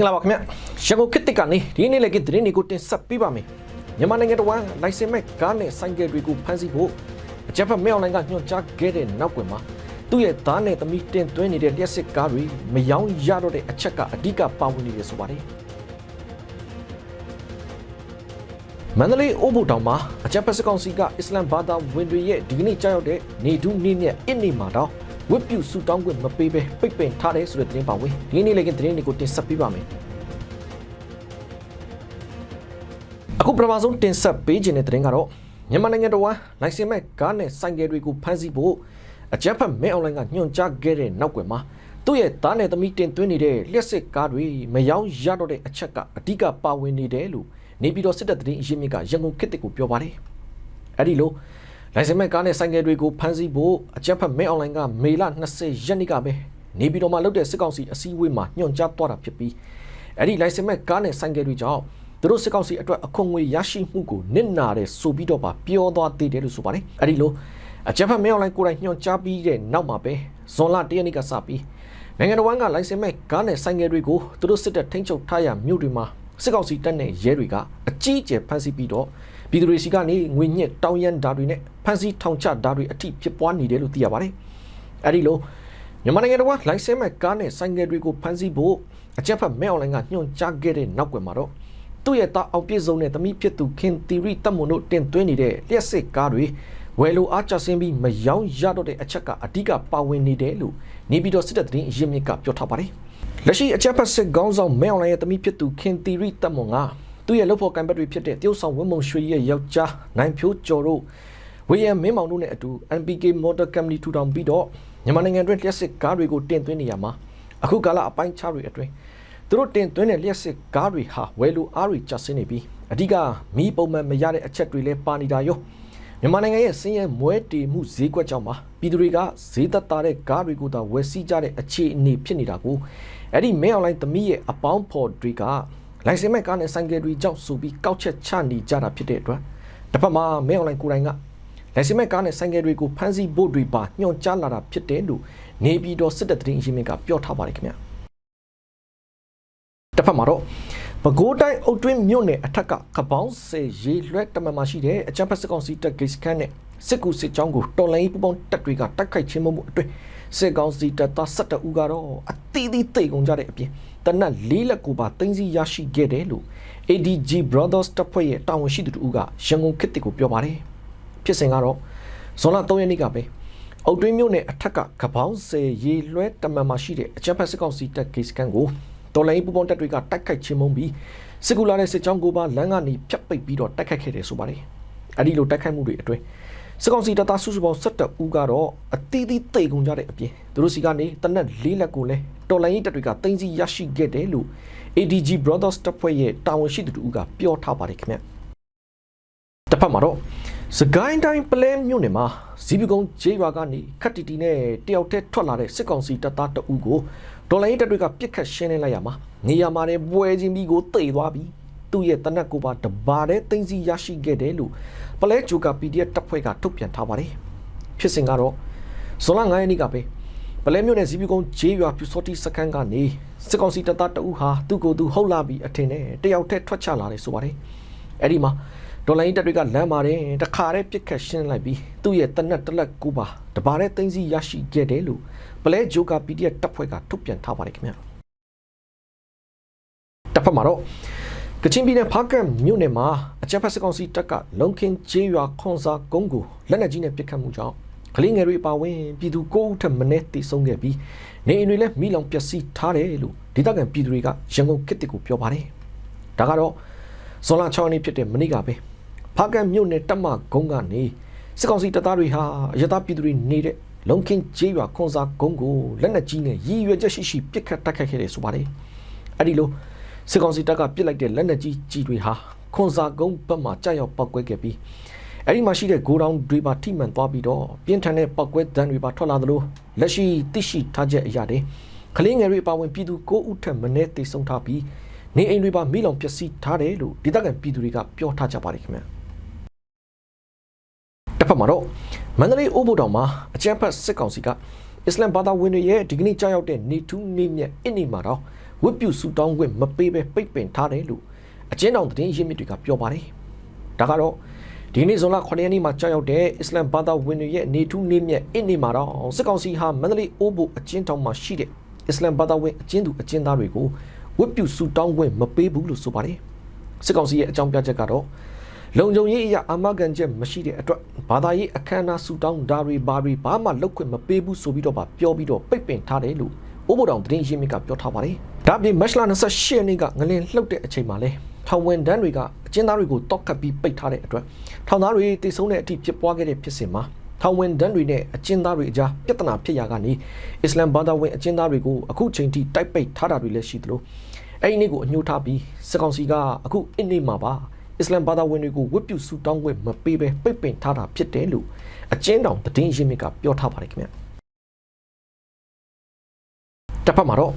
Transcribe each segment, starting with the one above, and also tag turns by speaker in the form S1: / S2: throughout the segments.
S1: င်္ဂလာပါခင်ဗျရန်ကုန်ခေတ်တစ်ကနေဒီနေ့လည်းကသတင်းတွေကိုတင်ဆက်ပေးပါမယ်မြန်မာနိုင်ငံတော်ဝန်လိုင်စင်မဲ့ကားနဲ့ဆိုင်ကယ်တွေကိုဖမ်းဆီးဖို့အကြမ်းဖက်မဲအွန်လိုင်းကညွှန်ကြားခဲ့တဲ့နောက်ကွယ်မှာသူ့ရဲ့သားနဲ့သမီးတင်သွင်းနေတဲ့လျှက်စစ်ကားတွေမယောင်းရတော့တဲ့အချက်ကအဓိကပါဝင်နေတယ်ဆိုပါတယ်မန္တလေးအိုးဘုတောင်မှာအကြမ်းဖက်စစ်ကောင်စီကအစ္စလမ်ဘာသာဝင်တွေရဲ့ဒီကနေ့ကြောက်တဲ့နေဒူးနေ့နဲ့အစ်နေမှာတော့ ဝစ်ပြူဆူတောင်းခွင့်မပေးဘဲပိတ်ပင်ထားတယ်ဆိုတဲ့သတင်းပါဝင်ဒီနေ့လည်းကသတင်းတွေကိုတင်ဆက်ပေးပါမယ်အခုပထမဆုံးတင်ဆက်ပေးခြင်းတဲ့သတင်းကတော့မြန်မာနိုင်ငံတော်ဝန်လိုင်စင်မဲ့ကားနဲ့ဆိုင်ကယ်တွေကိုဖမ်းဆီးဖို့အကြမ်းဖက်မဲအွန်လိုင်းကညွှန်ကြားခဲ့တဲ့နောက်ကွယ်မှာသူ့ရဲ့သားနဲ့သမီးတင်သွင်းနေတဲ့လျှက်စစ်ကားတွေမယောင်းရတော့တဲ့အချက်ကအဓိကပါဝင်နေတယ်လို့နေပြည်တော်စစ်တပ်သတင်းအရင်းမြစ်ကရန်ကုန်ခေတ်တစ်ကိုပြောပါတယ်အဲ့ဒီလို လိုင်စင်မဲ့ကားနဲ့ဆိုင်ကယ်တွေကိုဖမ်းဆီးဖို့အကြမ်းဖက်မဲအွန်လိုင်းကမေလ20ရက်နေ့ကပဲနေပြည်တော်မှာလုပ်တဲ့စစ်ကောင်စီအစည်းအဝေးမှာညွှန်ကြားသွားတာဖြစ်ပြီးအဲ့ဒီလိုင်စင်မဲ့ကားနဲ့ဆိုင်ကယ်တွေကြောင့်သူတို့စစ်ကောင်စီအတွက်အခွန်ငွေရရှိမှုကိုနစ်နာတဲ့ဆိုပြီးတော့ပါပြောသွားသေးတယ်လို့ဆိုပါတယ်အဲ့ဒီလိုအကြမ်းဖက်မဲအွန်လိုင်းကိုယ်တိုင်ညွှန်ကြားပြီးတဲ့နောက်မှာပဲဇွန်လ၁ရက်နေ့ကစပြီးနိုင်ငံတော်ဝန်ကလိုင်စင်မဲ့ကားနဲ့ဆိုင်ကယ်တွေကိုသူတို့စစ်တပ်ထိန်းချုပ်ထားရမြို့တွေမှာစစ်ကောင်စီတပ်နဲ့ရဲတွေကအကြီးအကျယ်ဖမ်းဆီးပြီးတော့ ပြည်သူတွေစီကနေငွေညှစ်တောင်းရမ်းဓာတ်တွေနဲ့ဖမ်းဆီးထောင်ချဓာတ်တွေအထိဖြစ်ပွားနေတယ်လို့သိရပါတယ်။အဲဒီလိုမြန်မာနိုင်ငံတော်ကလိုင်စင်မဲ့ကားနဲ့ဆိုင်ကယ်တွေကိုဖမ်းဆီးဖို့အကြက်ဖက်မဲအွန်လိုင်းကညွှန်ကြားခဲ့တဲ့နောက်ကွယ်မှာတော့သူ့ရဲ့တာအောင်ပြည့်စုံတဲ့သမီးဖြစ်သူခင်တီရီတက်မွန်တို့တင်သွင်းနေတဲ့လျှက်စစ်ကားတွေဝယ်လိုအားကျဆင်းပြီးမယောင်းရတော့တဲ့အချက်ကအဓိကပါဝင်နေတယ်လို့နေပြည်တော်စစ်တပ်သတင်းအရင်းမြစ်ကပြောထားပါတယ်။လက်ရှိအချက်ဖက်စစ်ကောင်းဆောင်မဲအွန်လိုင်းရဲ့သမီးဖြစ်သူခင်တီရီတက်မွန်က သူ့ရဲ့လုပ်ဖို့ကံပတ်တွေဖြစ်တဲ့တရုတ်ဆောင်ဝင်းမုံရွှေရဲ့ယောက်ျားနိုင်ဖြိုးကျော်တို့ဝေယံမင်းမောင်တို့နဲ့အတူ NPK Motor Company ထူထောင်ပြီးတော့မြန်မာနိုင်ငံတွင်းလျှက်စစ်ကားတွေကိုတင်သွင်းနေရမှာအခုကာလအပိုင်းခြားတွေအတွင်းသူတို့တင်သွင်းတဲ့လျှက်စစ်ကားတွေဟာဝယ်လိုအားတွေကျဆင်းနေပြီးအဓိကမီးပုံမှန်မရတဲ့အချက်တွေလည်းပါနေတာရောမြန်မာနိုင်ငံရဲ့စင်းရဲမွဲတေမှုဈေးကွက်ကြောင့်ပါပြည်သူတွေကဈေးသက်သာတဲ့ကားတွေကိုသာဝယ်စီးကြတဲ့အခြေအနေဖြစ်နေတာကိုအဲ့ဒီမဲအွန်လိုင်းသမီးရဲ့အပေါင်းဖော်တွေက လိုင်စင်မဲ့ကားနဲ့ဆိုင်ကယ်တွေကြောင့်ဆိုပြီးကောက်ချက်ချနေကြတာဖြစ်တဲ့အတွက်တစ်ဖက်မှာမဲအွန်လိုင်းကိုယ်တိုင်ကလိုင်စင်မဲ့ကားနဲ့ဆိုင်ကယ်တွေကိုဖမ်းဆီးဖို့တွေပါညွှန်ကြားလာတာဖြစ်တယ်လို့နေပြည်တော်စစ်တပ်သတင်းအရင်းမြစ်ကပြောထားပါတယ်ခင်ဗျာတစ်ဖက်မှာတော့ပဲခူးတိုင်းအုတ်တွင်းမြို့နယ်အထက်ကကပောင်းစေရေလွှဲတမန်မှာရှိတဲ့အချမ်းဖက်စစ်ကောင်စီတပ်ဂိတ်စခန်းနဲ့ စစ်ကူစစ်ကြောင်းကိုတော်လိုင်းပူပေါင်းတပ်တွေကတိုက်ခိုက်ခြင်းမှုအတွင်းစစ်ကောင်စီတပ်သား12ဦးကတော့အသီးသီးတိတ်ကုန်ကြတဲ့အပြင်တနက်လေးလက်ကိုပါတင်းစီရရှိခဲ့တယ်လို့ ADG Brothers တပ်ဖွဲ့ရဲ့တာဝန်ရှိသူတို့ကရန်ကုန်ခေတ်တစ်ကိုပြောပါတယ်ဖြစ်စဉ်ကတော့ဇွန်လ3ရက်နေ့ကပဲအုတ်တွင်းမြို့နယ်အထက်ကကပောင်းစေရေလွှဲတမန်မှာရှိတဲ့အချမ်းဖက်စစ်ကောင်စီတပ်ဂိတ်စခန်းကိုတော်လိုင်းပူပေါင်းတပ်တွေကတိုက်ခိုက်ခြင်းမုံပြီးစစ်ကူလာတဲ့စစ်ကြောင်းကိုပါလမ်းကနေဖြတ်ပိတ်ပြီးတော့တိုက်ခိုက်ခဲ့တယ်ဆိုပါတယ်အဲ့ဒီလိုတိုက်ခိုက်မှုတွေအတွင်း စစ်ကောင်စီတပ်သားစုစုပေါင်း17ဦးကတော့အသီးသီးတိတ်ကုန်ကြတဲ့အပြင်သူတို့စီကနေတနက်လေးလက်ကိုလည်းတော်လိုင်းတပ်တွေကတင်စီရရှိခဲ့တယ်လို့ ADG Brothers တပ်ဖွဲ့ရဲ့တာဝန်ရှိသူတို့ကပြောထားပါတယ်ခင်ဗျတစ်ဖက်မှာတော့စကိုင်းတိုင်းပလဲမြို့နယ်မှာဇီးပကုံဂျေးရွာကနေခတ်တီတီနဲ့တယောက်တည်းထွက်လာတဲ့စစ်ကောင်စီတပ်သားတအူးကိုဒေါ်လာရေးတပ်တွေကပြစ်ခတ်ရှင်းလင်းလိုက်ရမှာနေရာမှာလည်းပွဲချင်းပြီးကိုတိတ်သွားပြီး သူ့ရဲ့တနက်ကိုပါတဘာတဲ့တင်းစီရရှိခဲ့တယ်လို့ပလဲဂျိုကာ PDF တပ်ဖွဲ့ကထုတ်ပြန်ထားပါတယ်ဖြစ်စဉ်ကတော့ဇွန်လ9ရက်နေ့ကပဲပလဲမြို့နယ်ဇီးပကုံဂျေးရွာပြူစောတိစခန်းကနေစစ်ကောင်စီတပ်သားတအူးဟာသူ့ကိုယ်သူဟုတ်လာပြီးအထင်နဲ့တယောက်တည်းထွက်ချလာတယ်ဆိုပါတယ်အဲ့ဒီမှာဒေါ်လာရေးတပ်တွေကလမ်းမာတယ်တခါတည်းပြစ်ခတ်ရှင်းလိုက်ပြီးသူ့ရဲ့တနက်တလက်ကိုပါတဘာတဲ့တင်းစီရရှိခဲ့တယ်လို့ပလဲဂျိုကာ PDF တပ်ဖွဲ့ကထုတ်ပြန်ထားပါတယ်ခင်ဗျာတပ်ဖက်မှာတော့ ကချင်ပြည်နယ်ဖားကတ်မြို့နယ်မှာအကြမ်းဖက်စစ်ကောင်စီတပ်ကလုံခင်းကျေးရွာခွန်စာကုန်းကိုလက်နက်ကြီးနဲ့ပစ်ခတ်မှုကြောင့်ကလေးငယ်တွေအပါအဝင်ပြည်သူ9ဦးထက်မနည်းတိဆုံးခဲ့ပြီးနေအိမ်တွေလည်းမိလောင်ပျက်စီးထားတယ်လို့ဒေသခံပြည်သူတွေကရန်ကုန်ကစ်တစ်ကိုပြောပါတယ်ဒါကတော့ဇွန်လ6ရက်နေ့ဖြစ်တဲ့မနေ့ကပဲဖားကတ်မြို့နယ်တပ်မကုန်းကနေစစ်ကောင်စီတပ်သားတွေဟာအရသာပြည်သူတွေနေတဲ့လုံခင်းကျေးရွာခွန်စာကုန်းကိုလက်နက်ကြီးနဲ့ရည်ရွယ်ချက်ရှိရှိပစ်ခတ်တိုက်ခိုက်ခဲ့တယ်ဆိုပါတယ်အဲ့ဒီလို စစ်ကောင်စီတပ်ကပစ်လိုက်တဲ့လက်နက်ကြီးကြီးတွေဟာခွန်စာကုန်းဘက်မှာကြောက်ရောက်ပောက်ကွဲခဲ့ပြီးအဲ့ဒီမှာရှိတဲ့ဂိုဒေါင်တွေပါထိမှန်သွားပြီးတော့ပြင်းထန်တဲ့ပောက်ကွဲတန်းတွေပါထွက်လာသလိုလက်ရှိသိရှိထားချက်အရာတွေကလေးငယ်တွေအပါဝင်ပြည်သူ9ဦးထက်မနည်းသေဆုံးထားပြီးနေအိမ်တွေပါမိလောင်ပျက်စီးထားတယ်လို့ဒေသခံပြည်သူတွေကပြောထားကြပါတယ်ခင်ဗျာတစ်ဖက်မှာတော့မန္တလေးအိုးဘုတ်တောင်မှာအကြမ်းဖက်စစ်ကောင်စီကအစ္စလမ်ဘာသာဝင်တွေရဲ့ဒီကနေ့ကြောက်ရောက်တဲ့နေထူးနေမြတ်အင်းနေမှာတော့ ဝတ်ပြုဆူတောင်းခွင့်မပေးဘဲပိတ်ပင်ထားတယ်လို့အကျဉ်းတော်သတင်းရင်းမြစ်တွေကပြောပါတယ်ဒါကတော့ဒီနေ့ဇွန်လ9ရက်နေ့မှာကြာရောက်တဲ့အစ္စလမ်ဘာသာဝင်တွေရဲ့နေထူးနေမြတ်အစ်နေ့မှာတော့စစ်ကောင်စီဟာမန္တလေးအိုးဘိုအကျဉ်းထောင်မှာရှိတဲ့အစ္စလမ်ဘာသာဝင်အကျဉ်းသူအကျဉ်းသားတွေကိုဝတ်ပြုဆူတောင်းခွင့်မပေးဘူးလို့ဆိုပါတယ်စစ်ကောင်စီရဲ့အကြောင်းပြချက်ကတော့လုံခြုံရေးအရာအာမခံချက်မရှိတဲ့အတွက်ဘာသာရေးအခမ်းအနားဆူတောင်းဒါတွေဘာတွေဘာမှလုပ်ခွင့်မပေးဘူးဆိုပြီးတော့ပါပြောပြီးတော့ပိတ်ပင်ထားတယ်လို့အိုးဘိုတောင်သတင်းရင်းမြစ်ကပြောထားပါတယ် ဒါအပြင်မတ်လ28ရက်နေ့ကငလင်လှုပ်တဲ့အချိန်မှာလဲထောင်ဝင်တန်းတွေကအကျဉ်းသားတွေကိုတောက်ခတ်ပြီးပိတ်ထားတဲ့အတွက်ထောင်သားတွေတိတ်ဆုံးတဲ့အထိဖြစ်ပွားခဲ့တဲ့ဖြစ်စဉ်မှာထောင်ဝင်တန်းတွေနဲ့အကျဉ်းသားတွေအကြားပြဿနာဖြစ်ရာကနေအစ္စလမ်ဘာသာဝင်အကျဉ်းသားတွေကိုအခုချိန်ထိတိုက်ပိတ်ထားတာတွေလည်းရှိသလိုအဲ့ဒီနေ့ကိုအညှိုးထားပြီးစစ်ကောင်စီကအခုအင်းနေ့မှာပါအစ္စလမ်ဘာသာဝင်တွေကိုဝတ်ပြုဆူတောင်းခွင့်မပေးဘဲပိတ်ပင်ထားတာဖြစ်တယ်လို့အကျဉ်းတော်သတင်းရင်းမြစ်ကပြောထားပါတယ်ခင်ဗျတစ်ဖက်မှာတော့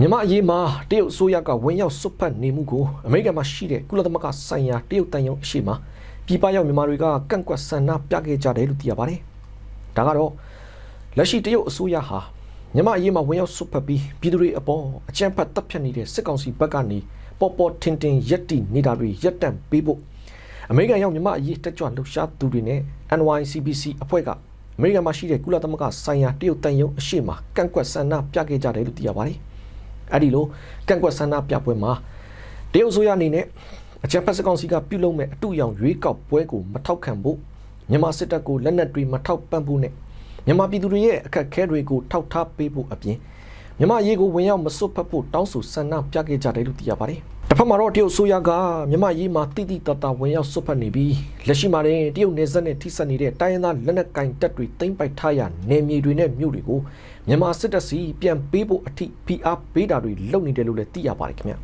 S1: မြန်မာအရေးမှာတရုတ်အစိုးရကဝင်ရောက်စွတ်ဖက်နေမှုကိုအမေရိကန်မှာရှိတဲ့ကုလသမဂ္ဂဆိုင်ရာတရုတ်တန်ယုံအရှိမှာပြည်ပရောက်မြန်မာတွေကကန့်ကွက်ဆန္ဒပြခဲ့ကြတယ်လို့သိရပါတယ်။ဒါကတော့လက်ရှိတရုတ်အစိုးရဟာမြန်မာအရေးမှာဝင်ရောက်စွတ်ဖက်ပြီးပြည်သူတွေအပေါ်အကြမ်းဖက်တပ်ဖြတ်နေတဲ့စစ်ကောင်စီဘက်ကနေပေါ်ပေါ်ထင်ထင်ရက်တီနေတာတွေရက်တန့်ပေးဖို့အမေရိကန်ရောက်မြန်မာအရေးတက်ကြွလှုပ်ရှားသူတွေနဲ့ NYCBC အဖွဲ့ကအမေရိကန်မှာရှိတဲ့ကုလသမဂ္ဂဆိုင်ရာတရုတ်တန်ယုံအရှိမှာကန့်ကွက်ဆန္ဒပြခဲ့ကြတယ်လို့သိရပါတယ်။ အဲဒီလိုကန့်ကွက်ဆန္ဒပြပွဲမှာတရုတ်ဆိုရအနေနဲ့အကြံဖက်စကောင်စီကပြုလုပ်မဲ့အတူရောင်ရွေးကောက်ပွဲကိုမထောက်ခံဖို့မြန်မာစစ်တပ်ကိုလက်နက်တွေမထောက်ပံ့ဖို့နဲ့မြန်မာပြည်သူတွေရဲ့အခက်အခဲတွေကိုထောက်ထားပေးဖို့အပြင်မြန်မာရေးကိုဝင်ရောက်မစွတ်ဖက်ဖို့တောင်းဆိုဆန္ဒပြခဲ့ကြတယ်လို့သိရပါတယ်။ တစ်ဖက်မှာတော့တရုတ်ဆိုရကမြန်မာရေးမှာတိတိတတ်တာဝင်ရောက်စွတ်ဖက်နေပြီးလက်ရှိမှာတည်းတရုတ်နယ်စပ်နဲ့ထိစပ်နေတဲ့တိုင်းရင်းသားလက်နက်ကင်တပ်တွေသိမ်းပိုက်ထားရနယ်မြေတွေနဲ့မြို့တွေကိုမြန်မာစစ်တပ်စီပြန်ပေးဖို့အထိဖိအားပေးတာတွေလုပ်နေတယ်လို့လည်းသိရပါတယ်ခင်ဗျာ။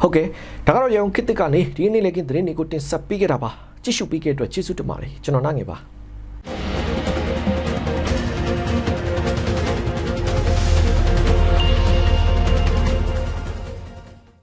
S1: ဟုတ်ကဲ့ဒါကတော့ရောင်ခေတ်တစ်ကနေဒီနေ့လေးကင်းသတင်းတွေကိုတင်ဆက်ပေးခဲ့တာပါကြည့်ရှုပေးခဲ့တဲ့အတွက်ကျေးဇူးတင်ပါတယ်ကျွန်တော်နိုင်ငယ်ပါ